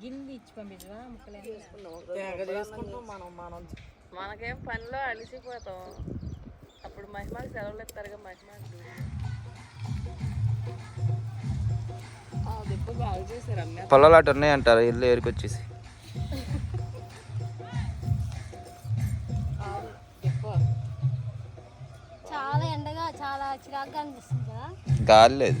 గిన్నె ఇచ్చి పంపించవా ముక్కలే మనం మనం. మనకేం పనిలో అలసిపోతాం. అప్పుడు మహిమకి సెలవులు ఇస్తారుగా మహిమకి దెబ్బ బాగా చేశారు అమ్మ. పొలాలు అటు ఉన్నాయంటారు ఇల్లు ఏరుకొచ్చేసి. చాలా ఎండగా చాలా చిరాగ్గా అనిపిస్తుంది కదా? గాలి లేదు.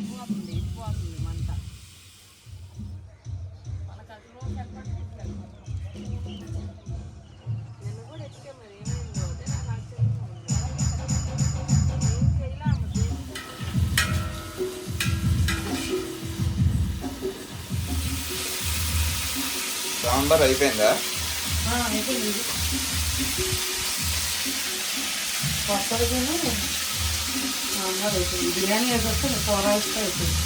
సాంబార్ అయిపోయిందా? కొత్తదిగానే సాంబార్ అయిపోయింది బిర్యానీ వేసేస్తే కూర వేస్తే అయిపోయింది.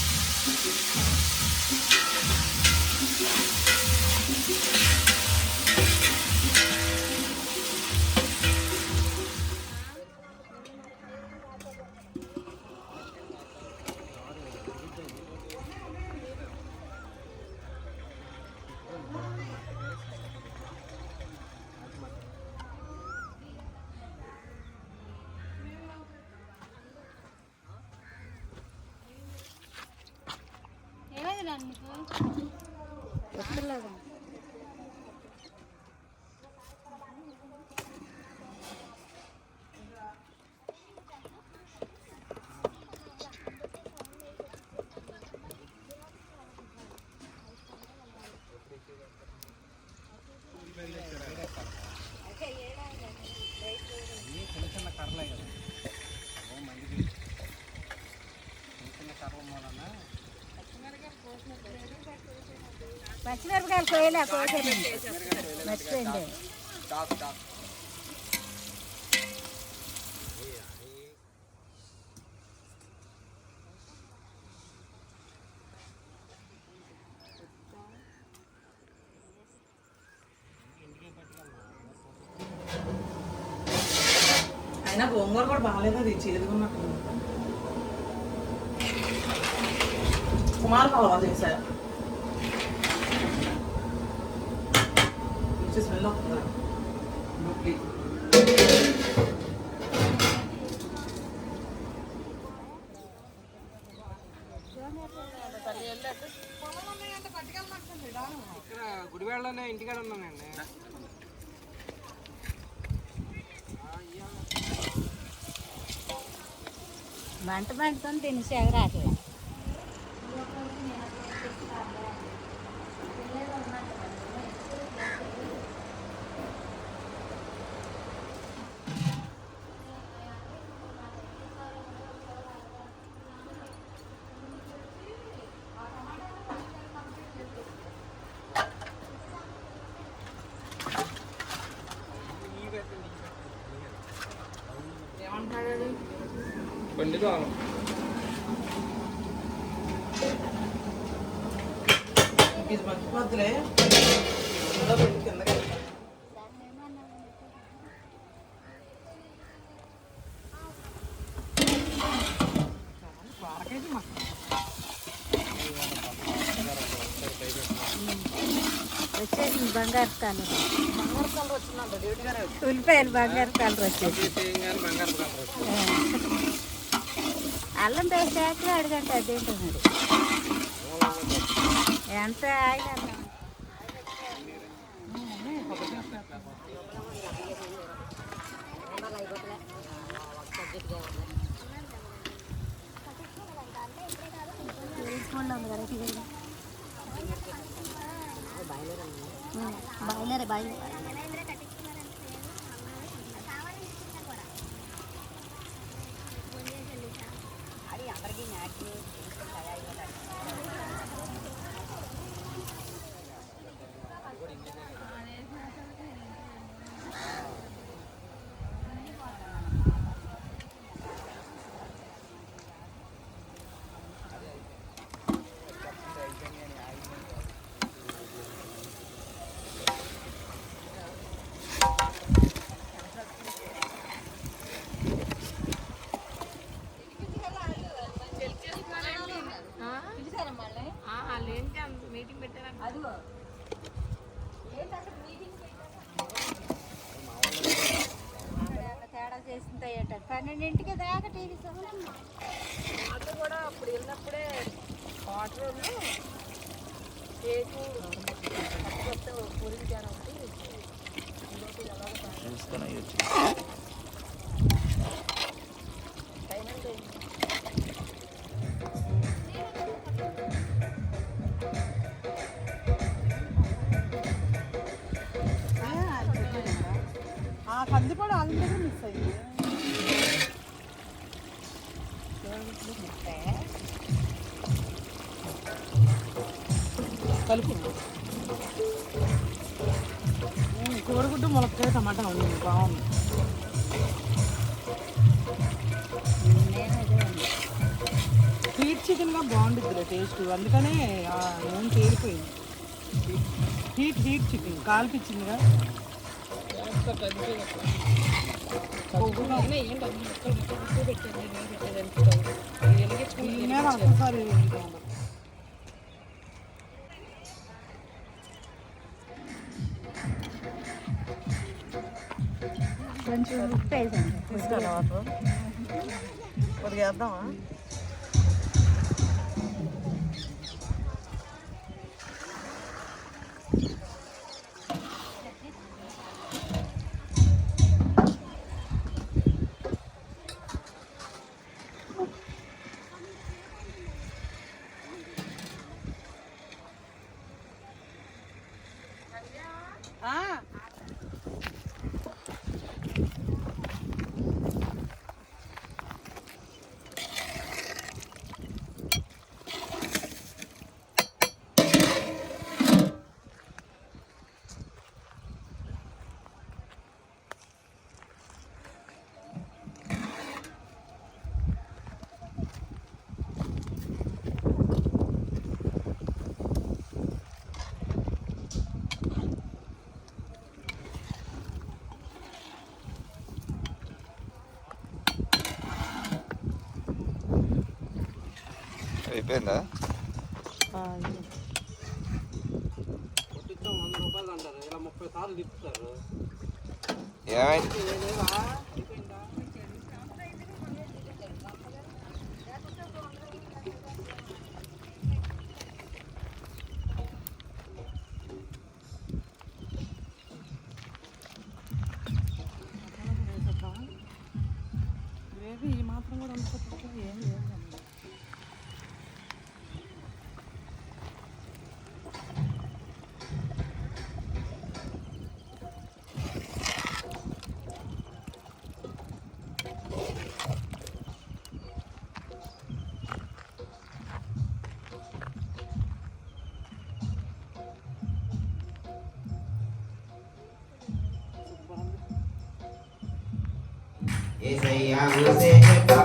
నాన్న నీకు పచ్చిమిరపకాయలు కోయలే కోసేది మర్చిపోయింది. అయినా గోంగూర కూడా బాగాలేదు అది చేదుకున్నట్టు కుమార్ కావాలి చేశా స్మెల్ వస్తుందా ఇక్కడ గుడివాడలోనే ఇంటికాడ ఉన్నానండి. మంట మంటతో తినేసి ఎగరాట్లే బండి కావాలి. ఇది కింద పెట్టి కిందకి వచ్చేసింది బంగారు కలర్ ఉల్లిపాయలు బంగారు కలర్ వచ్చేసి అల్లం పేస్ట్ వేస్తే అడగండి అదేంటో మరి ఎంత ఆయిల్ అల్లం? Boiler boiler. కలుపు కోరుకుంటూ ములక్కాయ టమాటా ఉంది బాగుంది. స్వీట్ చికెన్గా బాగుంటుంది టేస్ట్ అందుకనే నూనె తేలిపోయింది. హీట్ హీట్ చికెన్ కాల్పించిందిగా పెట్టాను. కొంచెం ఉప్పు వేసాను కొద్దిగా వేద్దామా? అయిపోయిందా? ఏమైంది? I was in hip hop.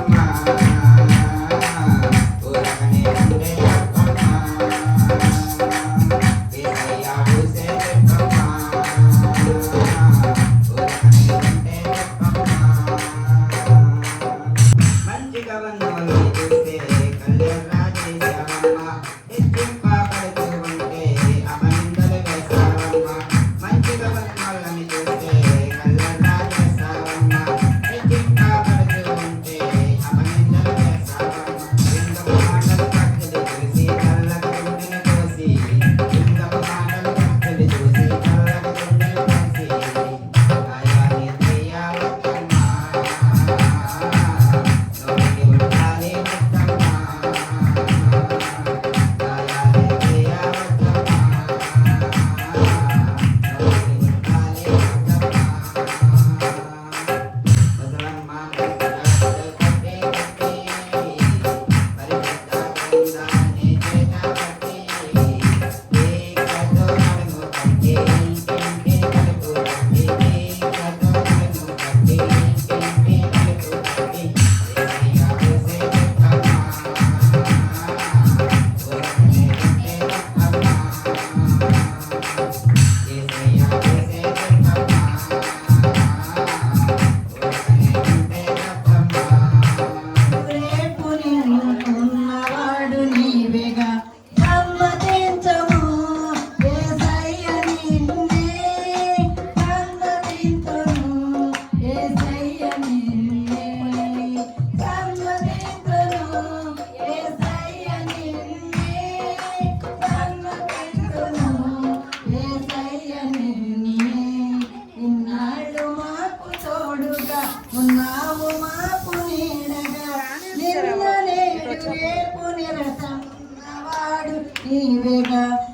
Hey, Rebecca.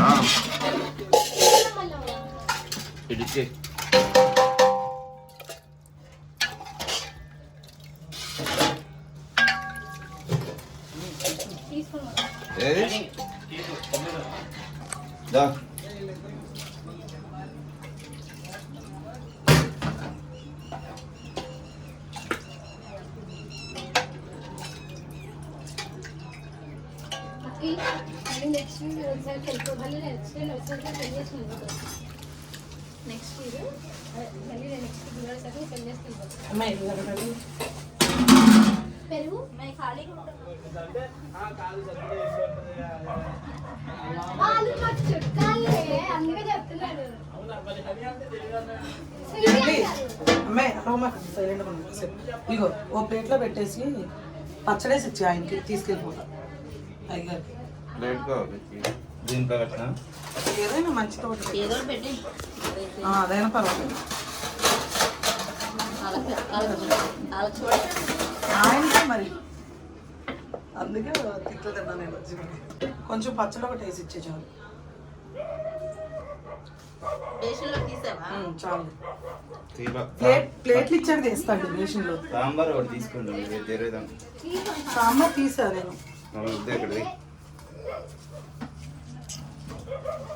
ఆ, మళ్ళీ ఇది? ఇచ్చే. తీసుకున్నాం దా. మళ్ళీ నెక్స్ట్ ఇయర్ ఒకసారి వెళ్ళిపో మళ్ళీ నెక్స్ట్ ఇయర్ ఒకసారి పెళ్ళి చేసుకుంటాం నెక్స్ట్ ఇయర్ మళ్ళీ నెక్స్ట్ ఇయర్ ఒకసారి పెళ్ళి ఇది ఒకటి. పెరుగు ఖాళీగా ఉంటాం వాళ్ళు మా చుట్టాలే అందుకే చెప్తున్నాడు. ఇగో ఓ ప్లేట్లో పెట్టేసి పచ్చడేసి ఇచ్చి ఆయనకి తీసుకెళ్ళిపోతా. అయ్యారు ప్లేట్ కావాలి దీంట్లో కట్టినా ఏదైనా మంచి తోట ఏదో పెట్టి ఆ, అదైనా పర్వాలేదు. ఆయనకే మరి. అందుకే తిట్లు తిన్నా నేను వచ్చి. కొంచెం పచ్చడి ఒకటి వేసి ఇచ్చే చాలు. చాలు. ప్లేట్ ప్లేట్లు ఇచ్చాక తీస్తాడు రేషన్లో సాంబార్ ఒకటి తీసుకోండి తెరేదాం సాంబార్ తీసా నేను.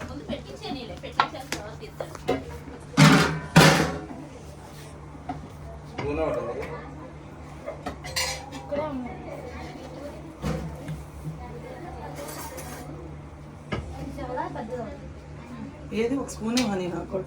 ముందు పెట్టించే నీళ్ళే తర్వాత తీస్తాను ఇక్కడే ఉంది. ఏది ఒక స్పూన్ ఇవ్వని నాకు